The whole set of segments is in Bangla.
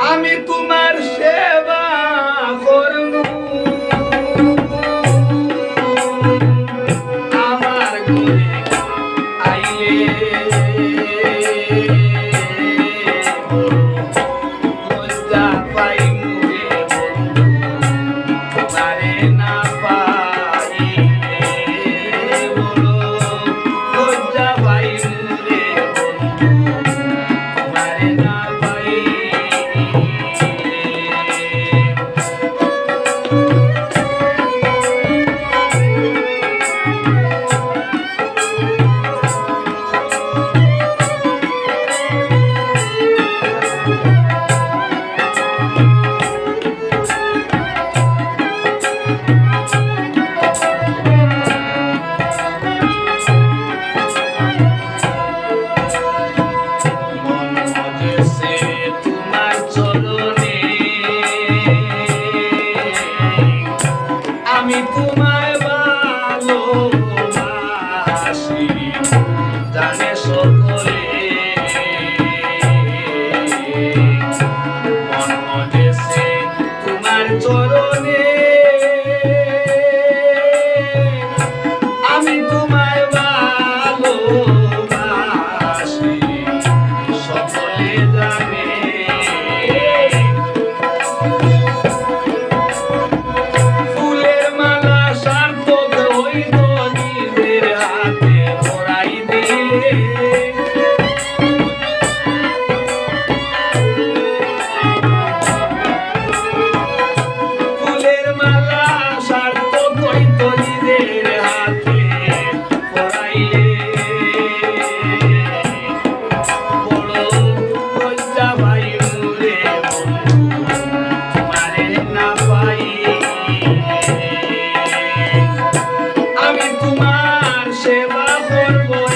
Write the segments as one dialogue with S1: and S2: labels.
S1: আমি তোমার সেবা করব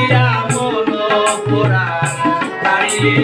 S1: দিয়া মন পরাণ ছাড়িলে।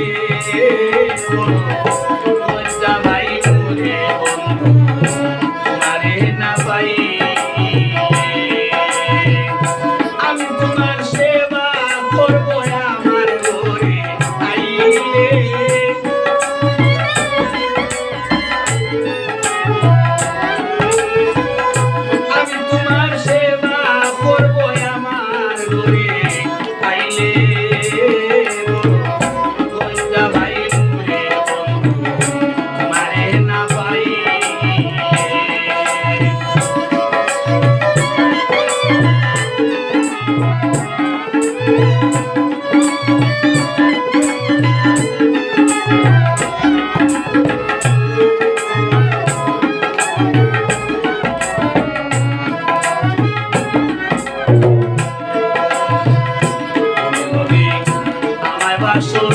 S1: আমায়